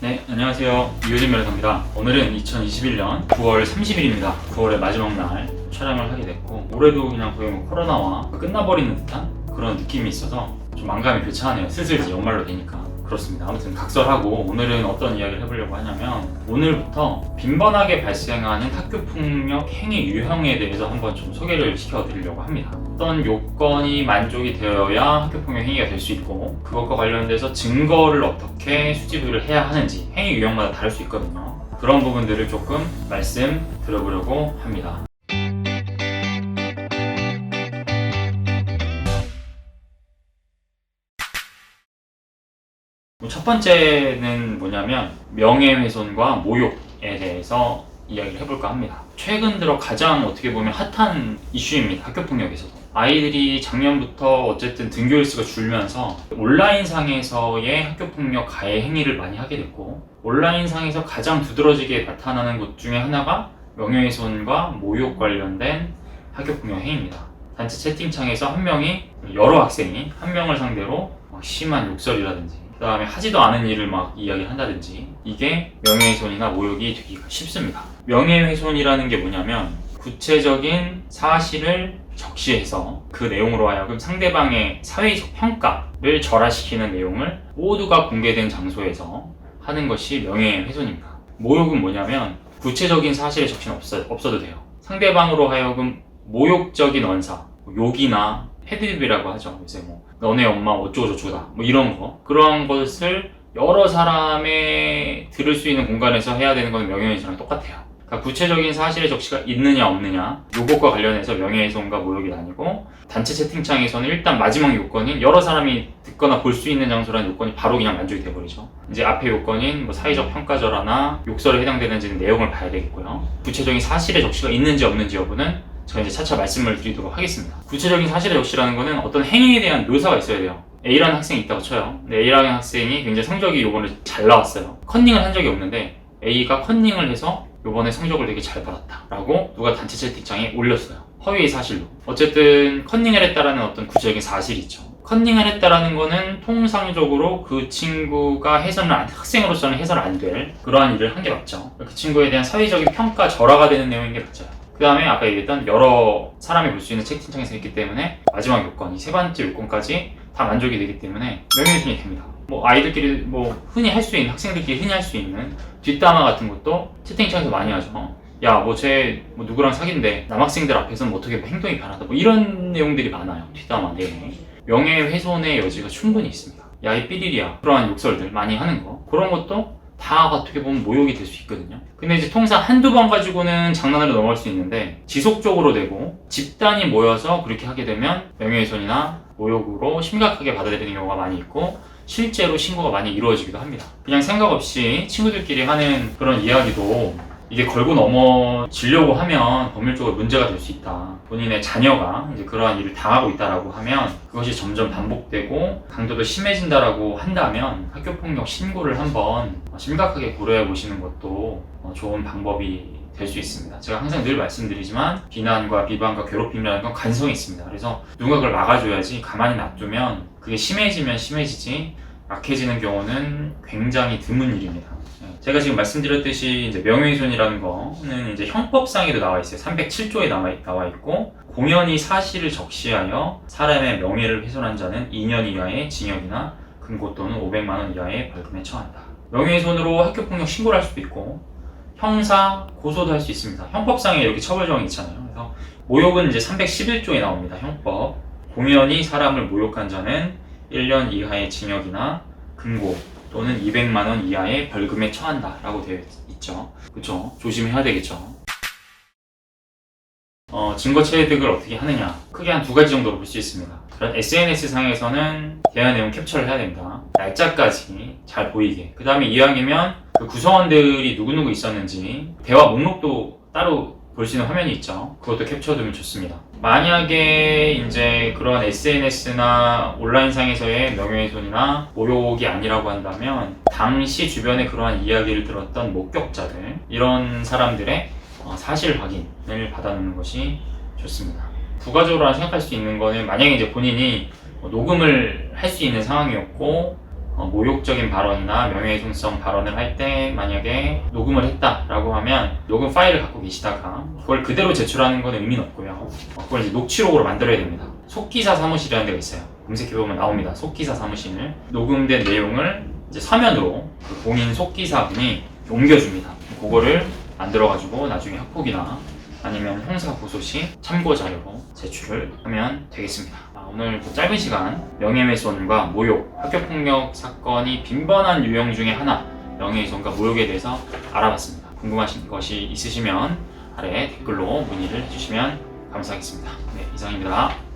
네, 안녕하세요. 이효진 변호사입니다. 오늘은 2021년 9월 30일입니다. 9월의 마지막 날 촬영을 하게 됐고 올해도 그냥 거의 뭐 코로나와 끝나버리는 듯한 그런 느낌이 있어서 좀 만감이 교차하네요. 슬슬 이제 연말로 되니까. 그렇습니다. 아무튼 각설하고 오늘은 어떤 이야기를 해보려고 하냐면 오늘부터 빈번하게 발생하는 학교 폭력 행위 유형에 대해서 한번 좀 소개를 시켜드리려고 합니다. 어떤 요건이 만족이 되어야 학교 폭력 행위가 될 수 있고 그것과 관련돼서 증거를 어떻게 수집을 해야 하는지 행위 유형마다 다를 수 있거든요. 그런 부분들을 조금 말씀 드려보려고 합니다. 첫 번째는 뭐냐면 명예훼손과 모욕에 대해서 이야기를 해볼까 합니다. 최근 들어 가장 어떻게 보면 핫한 이슈입니다. 학교 폭력에서도. 아이들이 작년부터 어쨌든 등교 일수가 줄면서 온라인 상에서의 학교 폭력 가해 행위를 많이 하게 됐고 온라인 상에서 가장 두드러지게 나타나는 것 중에 하나가 명예훼손과 모욕 관련된 학교 폭력 행위입니다. 단체 채팅창에서 한 명이 여러 학생이 한 명을 상대로 막 심한 욕설이라든지 그 다음에 하지도 않은 일을 막 이야기를 한다든지 이게 명예훼손이나 모욕이 되기가 쉽습니다. 명예훼손이라는 게 뭐냐면 구체적인 사실을 적시해서 그 내용으로 하여금 상대방의 사회적 평가를 절하시키는 내용을 모두가 공개된 장소에서 하는 것이 명예훼손입니다. 모욕은 뭐냐면 구체적인 사실의 적시는 없어, 없어도 돼요. 상대방으로 하여금 모욕적인 언사, 뭐 욕이나 패드립이라고 하죠. 이제 뭐 너네 엄마 어쩌고 저쩌고다 뭐 이런 거 그런 것을 여러 사람의 들을 수 있는 공간에서 해야 되는 건 명예훼손이랑 똑같아요. 그러니까 구체적인 사실의 적시가 있느냐 없느냐 요것과 관련해서 명예훼손과 모욕이 아니고 단체 채팅창에서는 일단 마지막 요건인 여러 사람이 듣거나 볼 수 있는 장소라는 요건이 바로 그냥 만족이 돼버리죠. 이제 앞에 요건인 뭐 사회적 평가절하나 욕설에 해당되는지는 내용을 봐야 되겠고요. 구체적인 사실의 적시가 있는지 없는지 여부는 제가 이제 차차 말씀을 드리도록 하겠습니다. 구체적인 사실의 적시라는 거는 어떤 행위에 대한 묘사가 있어야 돼요. A라는 학생이 있다고 쳐요. 근데 A라는 학생이 굉장히 성적이 요번에 잘 나왔어요. 컨닝을 한 적이 없는데 A가 컨닝을 해서 요번에 성적을 되게 잘 받았다. 라고 누가 단체 채팅창에 올렸어요. 허위의 사실로. 어쨌든 컨닝을 했다라는 어떤 구체적인 사실이 있죠. 컨닝을 했다라는 거는 통상적으로 그 친구가 해서는 안, 학생으로서는 해서는 안 될 그러한 일을 한 게 맞죠. 그 친구에 대한 사회적인 평가 절하가 되는 내용인 게 맞아요. 그 다음에 아까 얘기했던 여러 사람이 볼 수 있는 채팅창에서 있기 때문에 마지막 요건, 이 세 번째 요건까지 다 만족이 되기 때문에 명예훼손이 됩니다. 뭐 아이들끼리 뭐 흔히 할 수 있는 학생들끼리 흔히 할 수 있는 뒷담화 같은 것도 채팅창에서 많이 하죠. 야, 뭐 쟤 뭐 누구랑 사귄데 남학생들 앞에서는 뭐 어떻게 행동이 변하다 뭐 이런 내용들이 많아요. 뒷담화 내용에 명예훼손의 여지가 충분히 있습니다. 야, 이 삐리리야 그러한 욕설들 많이 하는 거 그런 것도 다 어떻게 보면 모욕이 될 수 있거든요. 근데 이제 통상 한두 번 가지고는 장난으로 넘어갈 수 있는데 지속적으로 되고 집단이 모여서 그렇게 하게 되면 명예훼손이나 모욕으로 심각하게 받아들이는 경우가 많이 있고 실제로 신고가 많이 이루어지기도 합니다. 그냥 생각 없이 친구들끼리 하는 그런 이야기도 이게 걸고 넘어지려고 하면 법률적으로 문제가 될 수 있다. 본인의 자녀가 이제 그러한 일을 당하고 있다라고 하면 그것이 점점 반복되고 강도도 심해진다라고 한다면 학교 폭력 신고를 한번 심각하게 고려해 보시는 것도 어, 좋은 방법이 될 수 있습니다. 제가 항상 늘 말씀드리지만 비난과 비방과 괴롭힘이라는 건 간성이 있습니다. 그래서 누가 그걸 막아줘야지 가만히 놔두면 그게 심해지면 심해지지 약해지는 경우는 굉장히 드문 일입니다. 네, 제가 지금 말씀드렸듯이 이제 명예훼손이라는 거는 이제 형법상에도 나와 있어요. 307조에 나와, 나와 있고 공연히 사실을 적시하여 사람의 명예를 훼손한 자는 2년 이하의 징역이나 금고 또는 500만 원 이하의 벌금에 처한다. 명예훼손으로 학교폭력 신고를 할 수도 있고 형사 고소도 할 수 있습니다. 형법상에 이렇게 처벌 조항이 있잖아요. 그래서 모욕은 이제 311조에 나옵니다. 형법. 공연히 사람을 모욕한 자는 1년 이하의 징역이나 금고 또는 200만 원 이하의 벌금에 처한다라고 되어 있죠. 그렇죠? 조심해야 되겠죠. 어, 증거 체득을 어떻게 하느냐? 크게 한 두 가지 정도로 볼 수 있습니다. SNS 상에서는 대화 내용 캡처를 해야 됩니다. 날짜까지 잘 보이게. 그 다음에 이왕이면 그 구성원들이 누구누구 있었는지 대화 목록도 따로 볼수 있는 화면이 있죠. 그것도 캡처해두면 좋습니다. 만약에 이제 그런 SNS나 온라인상에서의 명예훼손이나 모욕이 아니라고 한다면 당시 주변에 그러한 이야기를 들었던 목격자들 이런 사람들의 어, 사실 확인을 받아놓는 것이 좋습니다. 부가적으로 생각할 수 있는 거는 만약에 이제 본인이 뭐 녹음을 할 수 있는 상황이었고 어, 모욕적인 발언이나 명예훼손성 발언을 할 때 만약에 녹음을 했다라고 하면 녹음 파일을 갖고 계시다가 그걸 그대로 제출하는 건 의미는 없고요. 어, 그걸 이제 녹취록으로 만들어야 됩니다. 속기사 사무실이라는 데가 있어요. 검색해보면 나옵니다. 속기사 사무실. 녹음된 내용을 이제 서면으로 그 본인 속기사분이 옮겨줍니다. 그거를 만들어가지고 나중에 학폭이나 아니면 형사 고소 시 참고 자료로 제출을 하면 되겠습니다. 아, 오늘 그 짧은 시간 명예훼손과 모욕, 학교폭력 사건이 빈번한 유형 중에 하나 명예훼손과 모욕에 대해서 알아봤습니다. 궁금하신 것이 있으시면 아래 댓글로 문의를 해주시면 감사하겠습니다. 네, 이상입니다.